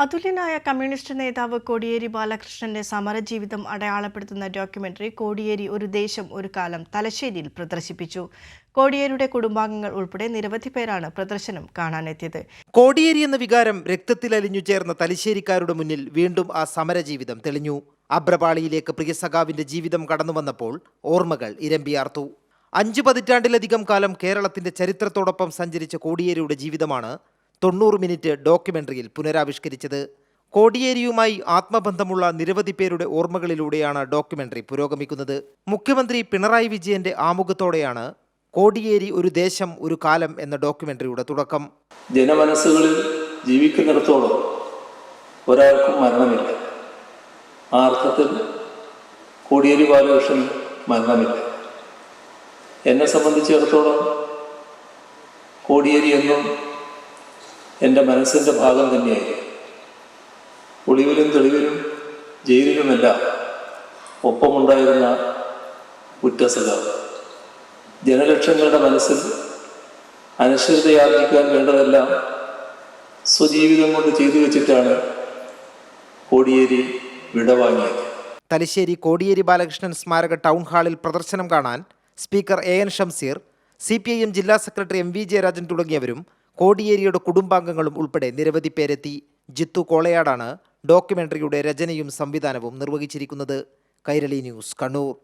അതുല്യനായ communist നേതാവ് കോടിയേരി ബാലകൃഷ്ണന്റെ സമരജീവിതം അടയാളപ്പെടുത്തുന്ന documentary Kodiyeri ഒരു ദേശം ഒരു കാലം തലശ്ശേരിയിൽ പ്രദർശിപ്പിച്ചു. കോടിയേരിയുടെ കുടുംബാംഗങ്ങൾ ഉൾപ്പെടെ നിരവധി പേരാണ് പ്രദർശനം കാണാനെത്തിയത്. കോടിയേരി എന്ന വികാരം രക്തത്തിൽ അലിഞ്ഞു ചേർന്ന തലശ്ശേരിക്കാരുടെ മുന്നിൽ വീണ്ടും ആ സമരജീവിതം തെളിഞ്ഞു. അബ്രപാളിയിലേക്ക് പ്രിയസഖാവിന്റെ ജീവിതം കടന്നു വന്നപ്പോൾ ഓർമ്മകൾ ഇരമ്പിയാർത്തു. അഞ്ചു പതിറ്റാണ്ടിലധികം കാലം കേരളത്തിന്റെ ചരിത്രത്തോടൊപ്പം സഞ്ചരിച്ച കോടിയേരിയുടെ ജീവിതമാണ് തൊണ്ണൂറ് മിനിറ്റ് ഡോക്യുമെന്ററിയിൽ പുനരാവിഷ്കരിച്ചത് കോടിയേരിയുമായി ആത്മബന്ധമുള്ള നിരവധി പേരുടെ ഓർമ്മകളിലൂടെയാണ് ഡോക്യുമെന്ററി പുരോഗമിക്കുന്നത്. മുഖ്യമന്ത്രി പിണറായി വിജയന്റെ ആമുഖത്തോടെയാണ് കോടിയേരി ഒരു ദേശം ഒരു കാലം എന്ന ഡോക്യുമെന്ററിയുടെ തുടക്കം. ജനമനസ്സുകളിൽ ജീവിക്കുന്നിടത്തോളം ഒരാൾക്കും മരണമില്ല. ആ അർത്ഥത്തിൽ കോടിയേരി ബാലകൃഷ്ണൻ മരണമില്ല. എന്നെ സംബന്ധിച്ചിടത്തോളം കോടിയേരി എന്നും എന്റെ മനസ്സിന്റെ ഭാഗം തന്നെയായിരുന്നു ഒളിവിലും തെളിവിലും ജയിലിലുമെല്ലാം ഒപ്പമുണ്ടായിരുന്ന ഉറ്റസഖാവ് ജനലക്ഷങ്ങളുടെ മനസ്സിൽ അനശ്വരതയാർജിക്കാൻ വേണ്ടതെല്ലാം സ്വജീവിതം കൊണ്ട് ചെയ്തു വെച്ചിട്ടാണ് കോടിയേരി വിടവാങ്ങിയത് തലശ്ശേരി കോടിയേരി ബാലകൃഷ്ണൻ സ്മാരക ടൗൺ ഹാളിൽ പ്രദർശനം കാണാൻ speaker A N Shamseer C P I M ജില്ലാ സെക്രട്ടറി എം വി ജയരാജൻ തുടങ്ങിയവരും കോടിയേരിയുടെ കുടുംബാംഗങ്ങളും ഉൾപ്പെടെ നിരവധി പേരെത്തി. ജിത്തു കോളയാടാണ് ഡോക്യുമെന്ററിയുടെ രചനയും സംവിധാനവും നിർവഹിച്ചിരിക്കുന്നത്. കൈരളി ന്യൂസ് കണ്ണൂർ.